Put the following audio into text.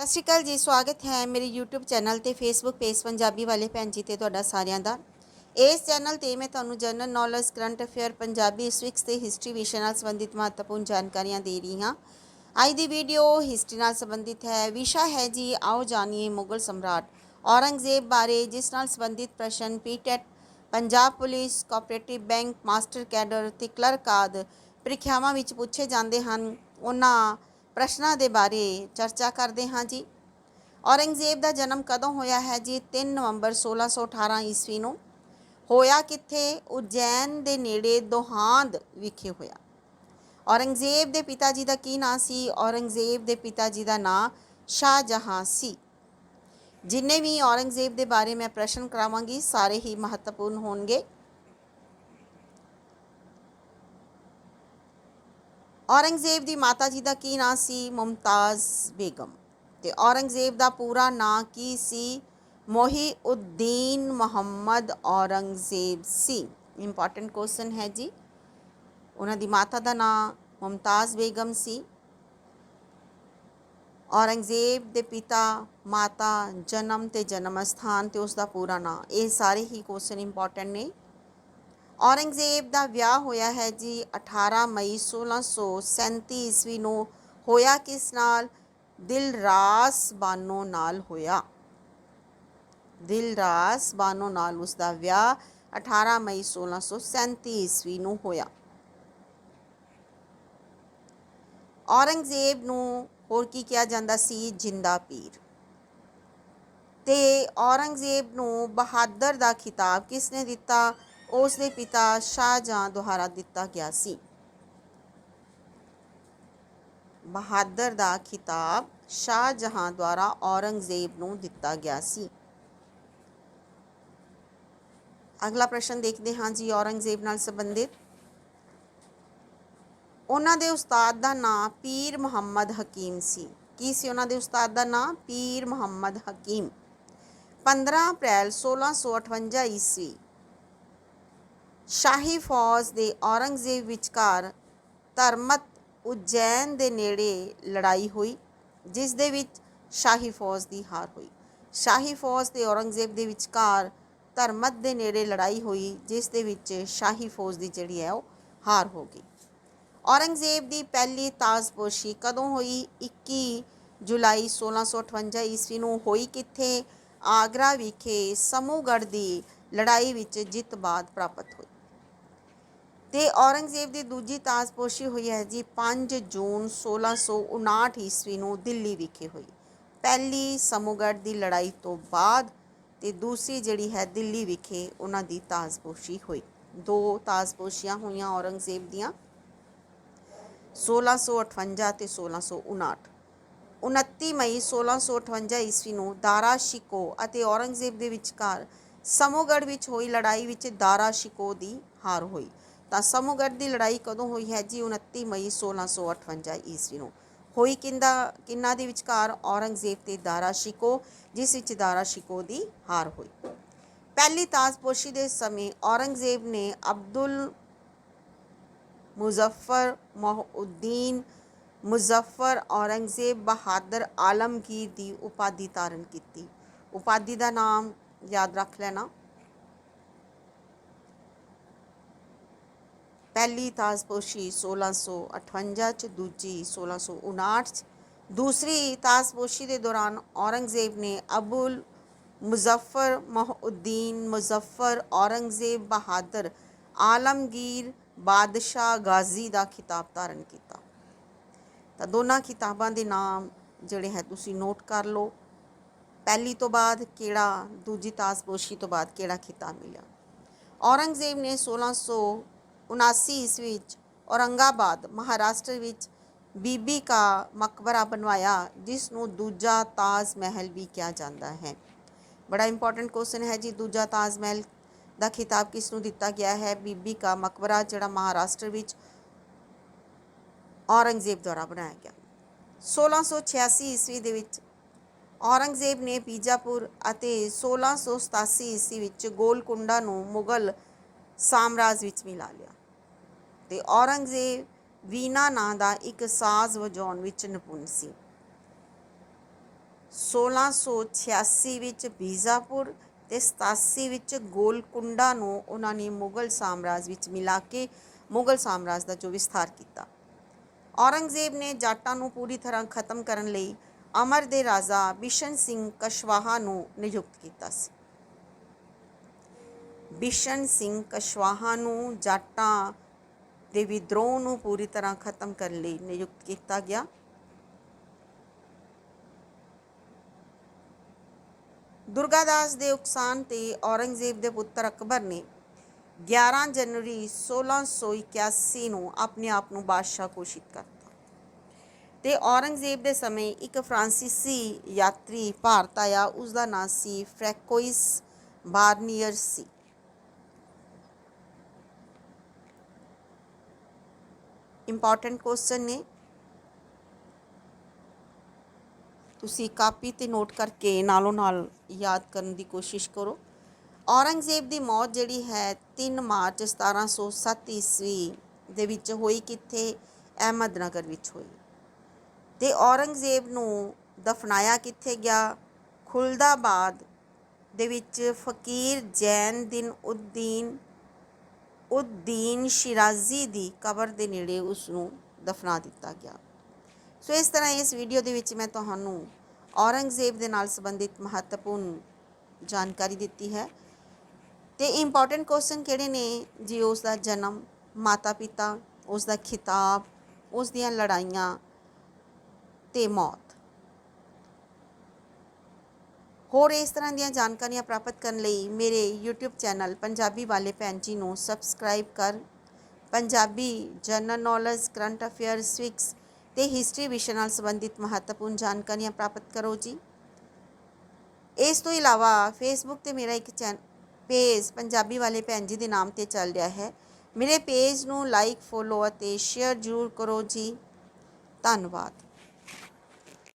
ਸਤਿ ਸ਼੍ਰੀ ਅਕਾਲ ਜੀ, ਸਵਾਗਤ ਹੈ ਮੇਰੇ YouTube ਚੈਨਲ ਤੇ Facebook ਪੇਜ ਪੰਜਾਬੀ ਵਾਲੇ ਭੈਣ ਜੀ ਤੇ ਤੁਹਾਡਾ ਸਾਰਿਆਂ ਦਾ। ਇਸ ਚੈਨਲ ਤੇ ਮੈਂ ਤੁਹਾਨੂੰ general knowledge current affair Punjabi ਸਵਿਕਸ ਤੇ ਹਿਸਟਰੀ ਵਿਸ਼ੇ ਨਾਲ ਸੰਬੰਧਿਤ ਮਹੱਤਵਪੂਰਨ ਜਾਣਕਾਰੀਆਂ ਦੇ ਰਹੀ ਹਾਂ। ਅੱਜ ਦੀ ਵੀਡੀਓ ਹਿਸਟਰੀ ਨਾਲ ਸੰਬੰਧਿਤ ਹੈ, ਵਿਸ਼ਾ ਹੈ ਜੀ, ਆਓ ਜਾਣੀਏ ਮੁਗਲ ਸਮਰਾਟ। ਔਰੰਗਜ਼ੇਬ ਬਾਰੇ, ਜਿਸ ਨਾਲ ਸੰਬੰਧਿਤ ਪ੍ਰਸ਼ਨ PTET Punjab police cooperative bank master cadre ਤੇ ਕਲਰਕ ਆਦਿ ਪ੍ਰੀਖਿਆਵਾਂ ਵਿੱਚ ਪੁੱਛੇ ਜਾਂਦੇ ਹਨ। ਉਹਨਾਂ ਪ੍ਰਸ਼ਨਾਂ ਦੇ ਬਾਰੇ ਚਰਚਾ ਕਰਦੇ ਹਾਂ ਜੀ। ਔਰੰਗਜ਼ੇਬ ਦਾ ਜਨਮ ਕਦੋਂ ਹੋਇਆ ਹੈ ਜੀ? 3 ਨਵੰਬਰ 1618 ਈਸਵੀ ਨੂੰ। ਹੋਇਆ ਕਿੱਥੇ? ਉਜੈਨ ਦੇ ਨੇੜੇ ਦੋਹਾਂਦ ਵਿਖੇ ਹੋਇਆ। ਔਰੰਗਜ਼ੇਬ ਦੇ ਪਿਤਾ ਜੀ ਦਾ ਕੀ ਨਾਂ ਸੀ? ਔਰੰਗਜ਼ੇਬ ਦੇ ਪਿਤਾ ਜੀ ਦਾ ਨਾਂ ਸ਼ਾਹਜਹਾਂ ਸੀ। ਜਿੰਨੇ ਵੀ ਔਰੰਗਜ਼ੇਬ ਦੇ ਬਾਰੇ ਮੈਂ ਪ੍ਰਸ਼ਨ ਕਰਾਵਾਂਗੀ, ਸਾਰੇ ਹੀ ਮਹੱਤਵਪੂਰਨ ਹੋਣਗੇ। ਔਰੰਗਜ਼ੇਬ ਦੀ ਮਾਤਾ ਜੀ ਦਾ ਕੀ ਨਾਂ ਸੀ? ਮੁਮਤਾਜ਼ ਬੇਗਮ। ਤੇ ਔਰੰਗਜ਼ੇਬ ਦਾ ਪੂਰਾ ਨਾਂ ਕੀ ਸੀ? ਮੋਹੀ ਉਦੀਨ ਮੁਹੰਮਦ ਔਰੰਗਜ਼ੇਬ ਸੀ। ਇੰਪੋਰਟੈਂਟ ਕੁਐਸਚਨ ਹੈ ਜੀ। ਉਹਨਾਂ ਦੀ ਮਾਤਾ ਦਾ ਨਾਂ ਮੁਮਤਾਜ਼ ਬੇਗਮ ਸੀ। ਔਰੰਗਜ਼ੇਬ ਦੇ ਪਿਤਾ ਮਾਤਾ ਜਨਮ ਤੇ ਜਨਮ ਸਥਾਨ ਤੇ ਉਸ ਦਾ ਪੂਰਾ ਨਾਂ। ਇਹ ਸਾਰੇ ਹੀ ਕੁਐਸਚਨ ਇੰਪੋਰਟੈਂਟ ਨੇ। ਔਰੰਗਜ਼ੇਬ ਦਾ ਵਿਆਹ ਹੋਇਆ ਹੈ ਜੀ 18 ਮਈ 1637 ਈਸਵੀ ਨੂੰ। ਹੋਇਆ ਕਿਸ ਨਾਲ? ਦਿਲਰਾਸ ਬਾਨੋ ਨਾਲ ਹੋਇਆ। ਦਿਲਰਾਸ ਬਾਨੋ ਨਾਲ ਉਸ ਦਾ ਵਿਆਹ 18 ਮਈ 1637 ਈਸਵੀ ਨੂੰ ਹੋਇਆ। ਔਰੰਗਜ਼ੇਬ ਨੂੰ ਹੋਰ ਕੀ ਕਿਹਾ ਜਾਂਦਾ ਸੀ? ਜਿੰਦਾ ਪੀਰ। ਤੇ ਔਰੰਗਜ਼ੇਬ ਨੂੰ ਬਹਾਦਰ ਦਾ ਖਿਤਾਬ ਕਿਸ ਨੇ ਦਿੱਤਾ? ਉਸ ਦੇ ਪਿਤਾ ਸ਼ਾਹਜਹਾਂ ਦੁਆਰਾ ਦਿੱਤਾ ਗਿਆ ਸੀ। ਬਹਾਦਰ ਦਾ ਖਿਤਾਬ ਸ਼ਾਹਜਹਾਂ ਦੁਆਰਾ ਔਰੰਗਜ਼ੇਬ ਨੂੰ ਦਿੱਤਾ ਗਿਆ ਸੀ। ਅਗਲਾ ਪ੍ਰਸ਼ਨ ਦੇਖਦੇ ਹਾਂ ਜੀ ਔਰੰਗਜ਼ੇਬ ਨਾਲ ਸੰਬੰਧਿਤ। ਉਹਨਾਂ ਦੇ ਉਸਤਾਦ ਦਾ ਨਾਮ ਪੀਰ ਮੁਹੰਮਦ ਹਕੀਮ ਸੀ। ਕੀ ਸੀ ਉਹਨਾਂ ਦੇ ਉਸਤਾਦ ਦਾ ਨਾਮ ਪੀਰ ਮੁਹੰਮਦ ਹਕੀਮ। 15 ਅਪ੍ਰੈਲ 1658 ਈਸਵੀ ਸ਼ਾਹੀ ਫੌਜ ਦੇ ਔਰੰਗਜ਼ੇਬ ਵਿਚਕਾਰ ਧਰਮਤ ਉਜੈਨ ਦੇ ਨੇੜੇ ਲੜਾਈ ਹੋਈ, ਜਿਸ ਦੇ ਵਿੱਚ ਸ਼ਾਹੀ ਫੌਜ ਦੀ ਹਾਰ ਹੋਈ। ਸ਼ਾਹੀ ਫੌਜ ਤੇ ਔਰੰਗਜ਼ੇਬ ਦੇ ਵਿਚਕਾਰ ਧਰਮਤ ਦੇ ਨੇੜੇ ਲੜਾਈ ਹੋਈ, ਜਿਸ ਦੇ ਵਿੱਚ ਸ਼ਾਹੀ ਫੌਜ ਦੀ ਜਿਹੜੀ ਹੈ ਉਹ ਹਾਰ ਹੋ ਗਈ। ਔਰੰਗਜ਼ੇਬ ਦੀ ਪਹਿਲੀ ਤਾਜ਼ਪੋਸ਼ੀ ਕਦੋਂ ਹੋਈ? 21 ਜੁਲਾਈ 1658 ਈਸਵੀ ਨੂੰ ਹੋਈ ਕਿੱਥੇ? ਆਗਰਾ ਵਿਖੇ ਸਮੂਹਗੜ੍ਹ ਦੀ ਲੜਾਈ ਵਿੱਚ ਜਿੱਤ ਬਾਅਦ ਪ੍ਰਾਪਤ ਹੋਈ। ਤੇ ਔਰੰਗਜ਼ੇਬ ਦੀ ਦੂਜੀ ਤਾਜ਼ਪੋਸ਼ੀ ਹੋਈ ਹੈ ਜੀ 5 ਜੂਨ 1659 ਈਸਵੀ ਨੂੰ ਦਿੱਲੀ ਵਿਖੇ ਹੋਈ। ਪਹਿਲੀ ਸਮੂਹਗੜ੍ਹ ਦੀ ਲੜਾਈ ਤੋਂ ਬਾਅਦ ਤੇ ਦੂਸਰੀ ਜਿਹੜੀ ਹੈ ਦਿੱਲੀ ਵਿਖੇ ਉਹਨਾਂ ਦੀ ਤਾਜ਼ਪੋਸ਼ੀ ਹੋਈ। ਦੋ ਤਾਜ਼ਪੋਸ਼ੀਆਂ ਹੋਈਆਂ ਔਰੰਗਜ਼ੇਬ ਦੀਆਂ 1658 ਤੇ 1659 29 ਮਈ 1658 ਈਸਵੀ ਨੂੰ ਦਾਰਾ ਸ਼ਿਕੋ ਅਤੇ ਔਰੰਗਜ਼ੇਬ ਦੇ ਵਿਚਕਾਰ ਸਮੂਹਗੜ੍ਹ ਵਿੱਚ ਹੋਈ ਲੜਾਈ ਵਿੱਚ ਦਾਰਾ ਸ਼ਿਕੋ ਦੀ ਹਾਰ ਹੋਈ। ਤਾਂ ਸਮੂਹਗੜ੍ਹ ਦੀ ਲੜਾਈ ਕਦੋਂ ਹੋਈ ਹੈ ਜੀ? 29 ਮਈ 1658 ਈਸਵੀ ਨੂੰ। ਹੋਈ ਕਿੰਦਾ, ਕਿੰਨਾ ਦੇ ਵਿਚਕਾਰ ਔਰੰਗਜ਼ੇਬ ਤੇ ਦਾਰਾ ਸ਼ਿਕੋ, ਜਿਸ ਵਿੱਚ ਦਾਰਾ ਸ਼ਿਕੋ ਦੀ ਹਾਰ ਹੋਈ। ਪਹਿਲੀ ਤਾਜ਼ਪੋਸ਼ੀ ਦੇ ਸਮੇਂ ਔਰੰਗਜ਼ੇਬ ਨੇ ਅਬਦੁਲ ਮੁਜ਼ੱਫਰ ਮਹੁਉਦੀਨ ਮੁਜ਼ੱਫਰ ਔਰੰਗਜ਼ੇਬ ਬਹਾਦਰ ਆਲਮਗੀਰ ਦੀ ਉਪਾਧੀ ਧਾਰਨ ਕੀਤੀ। ਉਪਾਧੀ ਦਾ ਨਾਮ ਯਾਦ ਰੱਖ ਲੈਣਾ। ਪਹਿਲੀ ਤਾਜ਼ਪੋਸ਼ੀ 1658 ਚ, ਦੂਜੀ 1659 ਚ, ਦੂਸਰੀ ਤਾਜ਼ਪੋਸ਼ੀ ਦੇ ਦੌਰਾਨ ਔਰੰਗਜ਼ੇਬ ਨੇ ਅਬੁਲ ਮੁਜ਼ੱਫਰ ਮਹੁਉਦੀਨ ਮੁਜ਼ੱਫਰ ਔਰੰਗਜ਼ੇਬ ਬਹਾਦਰ ਆਲਮਗੀਰ ਬਾਦਸ਼ਾਹ ਗਾਜ਼ੀ ਦਾ ਖਿਤਾਬ ਧਾਰਨ ਕੀਤਾ। ਤਾਂ ਦੋਨਾਂ ਕਿਤਾਬਾਂ ਦੇ ਨਾਮ ਜਿਹੜੇ ਹੈ ਤੁਸੀਂ ਨੋਟ ਕਰ ਲਓ। ਪਹਿਲੀ ਤੋਂ ਬਾਅਦ ਕਿਹੜਾ, ਦੂਜੀ ਤਾਜ਼ਪੋਸ਼ੀ ਤੋਂ ਬਾਅਦ ਕਿਹੜਾ ਖਿਤਾਬ ਮਿਲਿਆ? ਔਰੰਗਜ਼ੇਬ ਨੇ 1679 ਈਸਵੀ ਵਿੱਚ ਔਰੰਗਾਬਾਦ ਮਹਾਰਾਸ਼ਟਰ ਵਿੱਚ ਬੀਬੀ ਕਾ ਮਕਬਰਾ ਬਣਵਾਇਆ, ਜਿਸ ਨੂੰ ਦੂਜਾ ਤਾਜ ਮਹਿਲ ਵੀ ਕਿਹਾ ਜਾਂਦਾ ਹੈ। ਬੜਾ ਇੰਪੋਰਟੈਂਟ ਕੁਐਸਚਨ ਹੈ ਜੀ, ਦੂਜਾ ਤਾਜ ਮਹਿਲ ਦਾ ਖਿਤਾਬ ਕਿਸ ਨੂੰ ਦਿੱਤਾ ਗਿਆ ਹੈ? ਬੀਬੀ ਕਾ ਮਕਬਰਾ, ਜਿਹੜਾ ਮਹਾਰਾਸ਼ਟਰ ਵਿੱਚ ਔਰੰਗਜ਼ੇਬ ਦੁਆਰਾ ਬਣਾਇਆ ਗਿਆ। 1686 ਈਸਵੀ ਦੇ ਵਿੱਚ ਔਰੰਗਜ਼ੇਬ ਨੇ ਬੀਜਾਪੁਰ ਅਤੇ 1687 ਈਸਵੀ ਵਿੱਚ ਗੋਲਕੁੰਡਾ ਨੂੰ ਮੁਗਲ ਸਾਮਰਾਜ ਵਿੱਚ ਮਿਲਾ ਲਿਆ। ਤੇ ਔਰੰਗਜ਼ੇਬ ਵੀਨਾ ਨਾਂ ਦਾ ਇੱਕ ਸਾਜ਼ ਵਜਾਉਣ ਵਿੱਚ ਨਿਪੁੰਨ ਸੀ। 1686 ਵਿੱਚ ਬੀਜਾਪੁਰ ਤੇ 87 ਵਿੱਚ ਗੋਲਕੁੰਡਾ ਨੂੰ ਉਹਨਾਂ ਨੇ ਮੁਗਲ ਸਾਮਰਾਜ ਵਿੱਚ ਮਿਲਾ ਕੇ ਮੁਗਲ ਸਾਮਰਾਜ ਦਾ ਜੋ ਵਿਸਥਾਰ ਕੀਤਾ। ਔਰੰਗਜ਼ੇਬ ਨੇ ਜਾਟਾਂ ਨੂੰ ਪੂਰੀ ਤਰ੍ਹਾਂ ਖਤਮ ਕਰਨ ਲਈ ਅਮਰ ਦੇ ਰਾਜਾ ਬਿਸ਼ਨ ਸਿੰਘ ਕਸ਼ਵਾਹਾ ਨੂੰ ਨਿਯੁਕਤ ਕੀਤਾ ਸੀ। ਬਿਸ਼ਨ ਸਿੰਘ ਕਸ਼ਵਾਹਾ ਨੂੰ ਜਾਟਾਂ ਦੇ ਵਿਦਰੋਹ ਨੂੰ ਪੂਰੀ ਤਰ੍ਹਾਂ ਖਤਮ ਕਰਨ ਲਈ ਨਿਯੁਕਤ ਕੀਤਾ ਗਿਆ। ਦੁਰਗਾਦਾਸ ਦੇ ਉਕਸਾਨ ਤੇ ਔਰੰਗਜ਼ੇਬ ਦੇ ਪੁੱਤਰ ਅਕਬਰ ਨੇ 11 ਜਨਵਰੀ 1681 ਨੂੰ ਆਪਣੇ ਆਪ ਨੂੰ ਬਾਦਸ਼ਾਹ ਘੋਸ਼ਿਤ ਕਰਤਾ। ਤੇ ਔਰੰਗਜ਼ੇਬ ਦੇ ਸਮੇਂ ਇੱਕ ਫ੍ਰਾਂਸੀਸੀ ਯਾਤਰੀ ਭਾਰਤ ਆਇਆ ਉਸ ਦਾ ਨਾਂ ਸੀ ਫ੍ਰੈਕੋਇਸ ਬਾਰਨੀਅਰ ਸੀ ਇੰਪੋਰਟੈਂਟ ਕੁਐਸਚਨ ਨੇ। ਤੁਸੀਂ ਕਾਪੀ ਤੇ ਨੋਟ ਕਰਕੇ ਨਾਲੋਂ ਨਾਲ ਯਾਦ ਕਰਨ ਦੀ ਕੋਸ਼ਿਸ਼ ਕਰੋ। ਔਰੰਗਜ਼ੇਬ ਦੀ ਮੌਤ ਜਿਹੜੀ ਹੈ 3 ਮਾਰਚ 1707 ਈਸਵੀ ਦੇ ਵਿੱਚ ਹੋਈ ਕਿੱਥੇ? ਅਹਿਮਦਨਗਰ ਵਿੱਚ ਹੋਈ। ਤੇ ਔਰੰਗਜ਼ੇਬ ਨੂੰ ਦਫਨਾਇਆ ਕਿੱਥੇ ਗਿਆ? ਖੁਲਦਾਬਾਦ ਦੇ ਵਿੱਚ ਫਕੀਰ ਜੈਨ ਦਿਨ ਉਦੀਨ ਉਦੀਨ ਸ਼ਿਰਾਜ਼ੀ ਦੀ ਕਬਰ ਦੇ ਨੇੜੇ ਉਸ ਨੂੰ ਦਫਨਾ ਦਿੱਤਾ ਗਿਆ। ਸੋ ਇਸ ਤਰ੍ਹਾਂ ਇਸ ਵੀਡੀਓ ਦੇ ਵਿੱਚ ਮੈਂ ਤੁਹਾਨੂੰ ਔਰੰਗਜ਼ੇਬ ਦੇ ਨਾਲ ਸੰਬੰਧਿਤ ਮਹੱਤਵਪੂਰਨ ਜਾਣਕਾਰੀ ਦਿੱਤੀ ਹੈ ਤੇ ਇੰਪੋਰਟੈਂਟ ਕੁਐਸਚਨ ਕਿਹੜੇ ਨੇ? ਜੀ ਉਸ ਦਾ ਜਨਮ ਮਾਤਾ ਪਿਤਾ ਉਸ ਦਾ ਖਿਤਾਬ ਉਸ ਦੀਆਂ ਲੜਾਈਆਂ ਤੇ ਮੌਤ। ਹੋਰ ਇਸ ਤਰ੍ਹਾਂ ਦੀਆਂ ਜਾਣਕਾਰੀਆਂ ਪ੍ਰਾਪਤ ਕਰਨ ਲਈ ਮੇਰੇ YouTube ਚੈਨਲ ਪੰਜਾਬੀ ਵਾਲੇ ਭੈਣ ਜੀ ਨੂੰ ਸਬਸਕ੍ਰਾਈਬ ਕਰ। Punjabi general knowledge current affairs ਸਵਿਕਸ ਤੇ ਹਿਸਟਰੀ ਵਿਸ਼ੇ ਨਾਲ ਸੰਬੰਧਿਤ ਮਹੱਤਵਪੂਰਨ ਜਾਣਕਾਰੀਆਂ ਪ੍ਰਾਪਤ ਕਰੋ ਜੀ। ਇਸ ਤੋਂ ਇਲਾਵਾ ਫੇਸਬੁੱਕ ਤੇ ਮੇਰਾ ਇੱਕ ਚੈਨ ਪੇਜ ਪੰਜਾਬੀ ਵਾਲੇ ਭੈਣ ਜੀ ਦੇ ਨਾਮ ਤੇ ਚੱਲ ਰਿਹਾ ਹੈ। ਮੇਰੇ ਪੇਜ ਨੂੰ ਲਾਈਕ ਫੋਲੋ ਅਤੇ ਸ਼ੇਅਰ ਜ਼ਰੂਰ ਕਰੋ ਜੀ। ਧੰਨਵਾਦ।